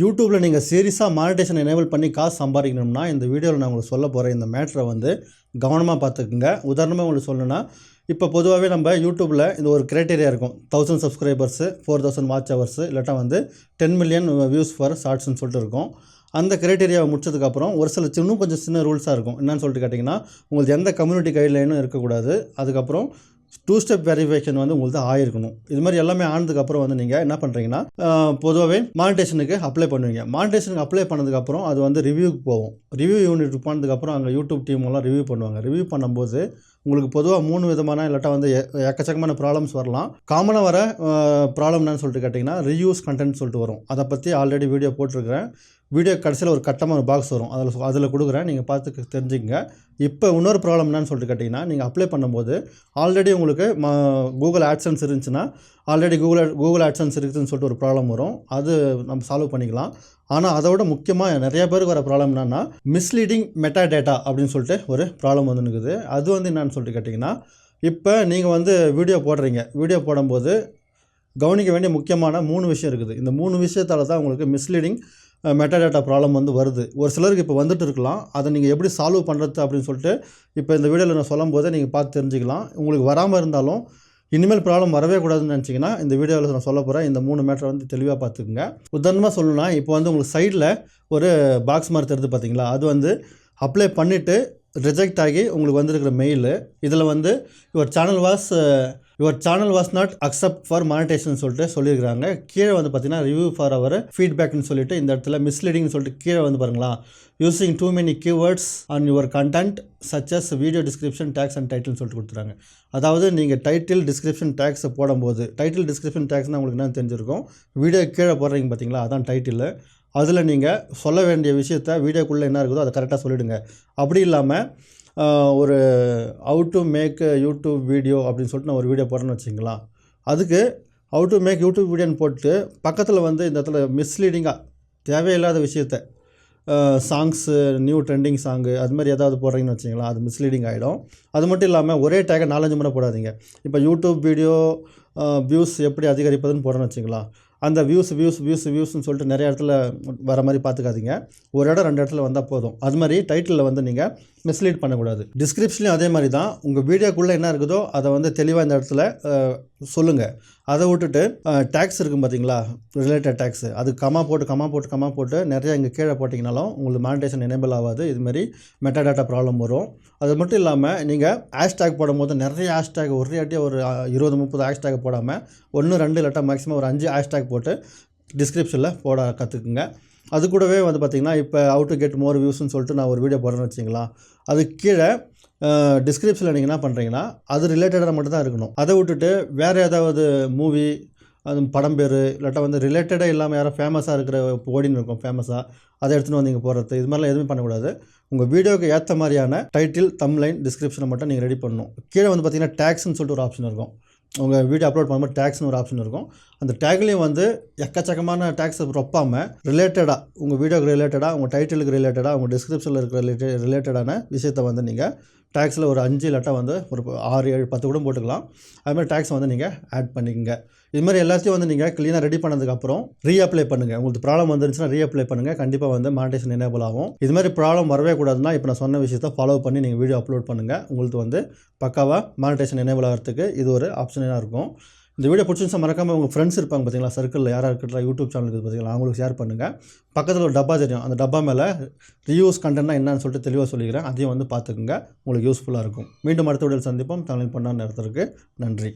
யூடியூப்பில் நீங்கள் சீரியஸாக மானிட்டேஷன் எனேபிள் பண்ணி காசு சம்பாதிக்கணும்னா இந்த வீடியோவில் நான் உங்களுக்கு சொல்ல போகிற இந்த மேட்ரை வந்து கவனமாக பார்த்துக்குங்க. உதாரணமாக உங்களுக்கு சொல்லணும்னா இப்போ பொதுவாகவே நம்ம யூடியூப்பில் இந்த ஒரு க்ரைட்டேரியா இருக்கும். Thousand subscribers four thousand watch hours இல்லாட்டா வந்து டென் மில்லியன் வியூஸ் ஃபார் ஷார்ட்ஸ்னு சொல்லிட்டு இருக்கும். அந்த கிரைட்டீரியாவை முடிச்சதுக்கப்புறம் ஒரு சில சின்னும் கொஞ்சம் சின்ன ரூல்ஸாக இருக்கும். என்னன்னு சொல்லிட்டு கேட்டிங்கன்னா உங்களுக்கு எந்த கம்யூனிட்டி கைட்லைனும் இருக்கக்கூடாது. அதுக்கப்புறம் டூ ஸ்டெப் வெரிஃபிகேஷன் வந்து உங்களுக்கு ஆயிருக்கணும். இது மாதிரி எல்லாமே ஆனதுக்கப்புறம் வந்து நீங்கள் என்ன பண்ணுறீங்கன்னா பொதுவாகவே மானிட்டேஷனுக்கு அப்ளை பண்ணுவீங்க. மானிட்டேஷனுக்கு அப்ளை பண்ணதுக்கப்புறம் அது வந்து ரிவ்யூக்கு போகும். ரிவ்யூ யூனிட் போனதுக்கப்புறம் அங்கே யூடியூப் டீம் எல்லாம் ரிவ்யூ பண்ணுவாங்க. ரிவ்யூ பண்ணும்போது உங்களுக்கு பொதுவாக மூணு விதமான இல்லாட்டா வந்து எ- எக்கச்சக்கமான ப்ராப்ளம்ஸ் வரலாம். காமனாக வர ப்ராப்ளம் என்னன்னு சொல்லிட்டு கேட்டிங்கன்னா ரியூஸ் கண்டென்ட் சொல்லிட்டு வரும். அதை பற்றி ஆல்ரெடி வீடியோ போட்டிருக்கிறேன். வீடியோ கடைசியில் ஒரு கட்டமாக ஒரு பாக்ஸ் வரும். அதில் அதில் கொடுக்குறேன். நீங்கள் பார்த்து தெரிஞ்சுக்கங்க. இப்போ இன்னொரு ப்ராப்ளம் என்னன்னு சொல்லிட்டு கேட்டிங்கன்னா நீங்கள் அப்ளை பண்ணும்போது ஆல்ரெடி உங்களுக்கு ம கூகுள் ஆட்சன்ஸ் இருந்துச்சுன்னா ஆல்ரெடி கூகுள் கூகுள் ஆட்சன்ஸ் இருக்குதுன்னு சொல்லிட்டு ஒரு ப்ராப்ளம் வரும். அது நம்ம சால்வ் பண்ணிக்கலாம். ஆனால் அதை விட முக்கியமாக நிறைய பேருக்கு வர ப்ராப்ளம் என்னென்னா மிஸ்லீடிங் மெட்டா டேட்டா அப்படின்னு சொல்லிட்டு ஒரு ப்ராப்ளம் வந்து இருக்குது அது வந்து என்னன்னு சொல்லிட்டு கேட்டிங்கன்னா இப்போ நீங்கள் வந்து வீடியோ போடுறீங்க. வீடியோ போடும்போது கவனிக்க வேண்டிய முக்கியமான மூணு விஷயம் இருக்குது. இந்த மூணு விஷயத்தால் தான் உங்களுக்கு மிஸ்லீடிங் மெட்டாடேட்டா ப்ராப்ளம் வந்து வருது. ஒரு சிலருக்கு இப்போ வந்துட்டு இருக்கலாம். அதை நீங்கள் எப்படி சால்வ் பண்ணுறது அப்படின்னு சொல்லிட்டு இப்போ இந்த வீடியோவில் நான் சொல்லும் போதே நீங்கள் பார்த்து தெரிஞ்சுக்கலாம். உங்களுக்கு வராமல் இருந்தாலும் இனிமேல் ப்ராப்ளம் வரவே கூடாதுன்னு நினச்சிங்கன்னா இந்த வீடியோவில் நான் சொல்ல போகிறேன் இந்த மூணு மேட்டரை வந்து தெளிவாக பார்த்துக்குங்க. உதாரணமாக சொல்லணும்னா இப்போ வந்து உங்களுக்கு சைடில் ஒரு பாக்ஸ் மாதிரி தெரியுது பார்த்தீங்களா அது வந்து அப்ளை பண்ணிவிட்டு ரிஜெக்ட் ஆகி உங்களுக்கு வந்திருக்கிற மெயில் இதில் வந்து ஒரு channel was your channel was not accept for monetization சொல்லிட்டு சொல்லியிருக்காங்க கீழே வந்து பார்த்தீங்கன்னா ரிவ்யூ ஃபார் அவர் ஃபீட்பேக்னு சொல்லிட்டு இந்த இடத்துல மிஸ்லீடிங்னு சொல்லிட்டு கீழே வந்து பாருங்களா. Using too many keywords on your content such as video description tags and டைட்டில்னு சொல்லிட்டு கொடுத்துறாங்க. அதாவது நீங்கள் டைட்டில் டிஸ்கிரிப்ஷன் டேக்ஸை போடும்போது டைட்டில் டிஸ்கிரிப்ஷன் டேக்ஸ்னால் உங்களுக்கு என்ன தெரிஞ்சிருக்கும். வீடியோ கீழே போடுறீங்க பார்த்தீங்களா அதான் டைட்டில் அதில் நீங்கள் சொல்ல வேண்டிய விஷயத்த வீடியோக்குள்ளே என்ன இருக்குதோ அதை கரெக்டாக சொல்லிவிடுங்க அப்படி இல்லாமல் ஒரு how to make YouTube video அப்படின்னு சொல்லிட்டு நான் ஒரு வீடியோ போடுறேன்னு வச்சுங்களா அதுக்கு ஹவு டு மேக் யூடியூப் வீடியோன்னு போட்டு பக்கத்தில் வந்து இந்த இடத்துல மிஸ்லீடிங்காக தேவையில்லாத விஷயத்த சாங்ஸு நியூ ட்ரெண்டிங் சாங்கு அது மாதிரி ஏதாவது போடுறீங்கன்னு வச்சிங்களா அது மிஸ்லீடிங் ஆகிடும் அது மட்டும் இல்லாமல் ஒரே டேக்கை நாலஞ்சு முறை போடாதீங்க. இப்போ யூடியூப் வீடியோ வியூஸ் எப்படி அதிகரிப்பதுன்னு போடுறேன்னு வச்சிங்களா அந்த வியூஸ் வியூஸ் வியூஸ் வியூஸ்னு சொல்லிட்டு நிறைய இடத்துல வர மாதிரி பார்த்துக்காதீங்க. ஒரு இடம் ரெண்டு இடத்துல வந்தால் போதும். அது மாதிரி டைட்டிலில் வந்து நீங்கள் மிஸ்லீட் பண்ணக்கூடாது. டிஸ்கிரிப்ஷன்லையும் அதே மாதிரி தான். உங்கள் வீடியோக்குள்ளே என்ன இருக்குதோ அதை வந்து தெளிவாக இந்த இடத்துல சொல்லுங்கள் அதை விட்டுட்டு டேக்ஸ் இருக்கும் பார்த்தீங்களா ரிலேட்டட் டேக்ஸ் அது கமா போட்டு கமா போட்டு கமா போட்டு நிறையா இங்கே கீழே போட்டிங்கனாலும் உங்களுக்கு மானிட்டேஷன் எனேபிள் ஆகாது. இதுமாரி மெட்டா டேட்டா ப்ராப்ளம் வரும். அது மட்டும் இல்லாமல் நீங்கள் ஹேஷ்டேக் போடும்போது நிறைய ஹேஷ்டேக் ஒரே அடியாக ஒரு இருபது முப்பது ஹேஷ்டேக் போடாமல் ஒன்று ரெண்டு இல்லாட்டா மேக்ஸிமம் ஒரு அஞ்சு ஹேஷ்டேக் போட்டு டிஸ்கிரிப்ஷனில் போட கற்றுக்குங்க அது கூடவே வந்து பார்த்திங்கன்னா இப்போ அவுட் டு கெட் மோர் வியூஸ்னு சொல்லிட்டு நான் ஒரு வீடியோ போடுறேன்னு வச்சிங்களா அது கீழே டிஸ்கிரிப்ஷனில் நீங்கள் என்ன பண்ணுறீங்கன்னா அது ரிலேட்டடாக மட்டும் தான் இருக்கணும். அதை விட்டுட்டு வேறு ஏதாவது மூவி அது படம் பேர் இல்லாட்டா வந்து ரிலேட்டடாக இல்லாமல் யாரும் ஃபேமஸாக இருக்கிற ஓடின்னு இருக்கும் ஃபேமஸாக அதை எடுத்துகிட்டு வந்து நீங்கள் இது மாதிரிலாம் எதுவுமே பண்ணக்கூடாது. உங்கள் வீடியோக்கு ஏற்ற மாதிரியான டைட்டில் தம்லைன் டிஸ்கிரிப்ஷனை மட்டும் நீங்கள் ரெடி பண்ணணும். கீழே வந்து பார்த்தீங்கன்னா டேக்ஸ்னு சொல்லிட்டு ஒரு ஆப்ஷன் இருக்கும். உங்கள் வீடியோ அப்லோட் பண்ணும்போது டேக்ஸ்னு ஒரு ஆப்ஷன் இருக்கும். அந்த டேக்லேயும் வந்து எக்கச்சக்கமான டேக்ஸ் ரொப்பாமல் ரிலேட்டடாக உங்கள் வீடியோக்கு ரிலேட்டடாக உங்கள் டைட்டிலுக்கு ரிலேட்டடாக உங்கள் டிஸ்கிரிப்ஷனில் இருக்கிற ரிலேட்டட் ரிலேட்டடான விஷயத்தை வந்து நீங்கள் டேக்ஸில் ஒரு அஞ்சு இல்லாட்டா வந்து ஒரு ஆறு ஏழு பத்து கூட போட்டுக்கலாம். அதுமாதிரி டேக்ஸ் வந்து நீங்கள் ஆட் பண்ணிக்கங்க. இது மாதிரி எல்லாத்தையும் வந்து நீங்கள் க்ளீனாக ரெடி பண்ணதுக்கப்புறம் ரீஅப்ளை பண்ணுங்கள் உங்களுக்கு ப்ராப்ளம் வந்துருந்துச்சுன்னா ரீஅப்ளை பண்ணுங்கள் கண்டிப்பாக வந்து மானிட்டேஷன் எனேபிள் ஆகும். இது மாதிரி ப்ராப்ளம் வரவே கூடாதுன்னா இப்போ நான் சொன்ன விஷயத்தை ஃபாலோ பண்ணி நீங்கள் வீடியோ அப்லோட் பண்ணுங்கள் உங்களுக்கு வந்து பக்காவாக மானிட்டேஷன் எனேபிள் ஆகிறதுக்கு இது ஒரு ஆப்ஷனாக இருக்கும். இந்த வீடியோ பிடிச்சிருந்தா மறக்காமல் உங்கள் ஃப்ரெண்ட்ஸ் இருப்பாங்க பார்த்தீங்களா சர்க்கிளில் யாராக இருக்கிறா யூடியூப் சேனல் இருக்குது பார்த்தீங்களா அவங்களுக்கு ஷேர் பண்ணுங்கள் பக்கத்தில் ஒரு டப்பா தெரியும். அந்த டப்பா மேலே ரியூஸ் கண்டென்ட்னா என்னன்னு சொல்லிட்டு தெளிவாக சொல்லிக்கிறேன். அதையும் வந்து பார்த்துக்குங்க. உங்களுக்கு யூஸ்ஃபுல்லாக இருக்கும். மீண்டும் அடுத்த வீடியோவில் சந்திப்போம். தமிழ் பண்ணான்னு நேரத்திற்கு நன்றி.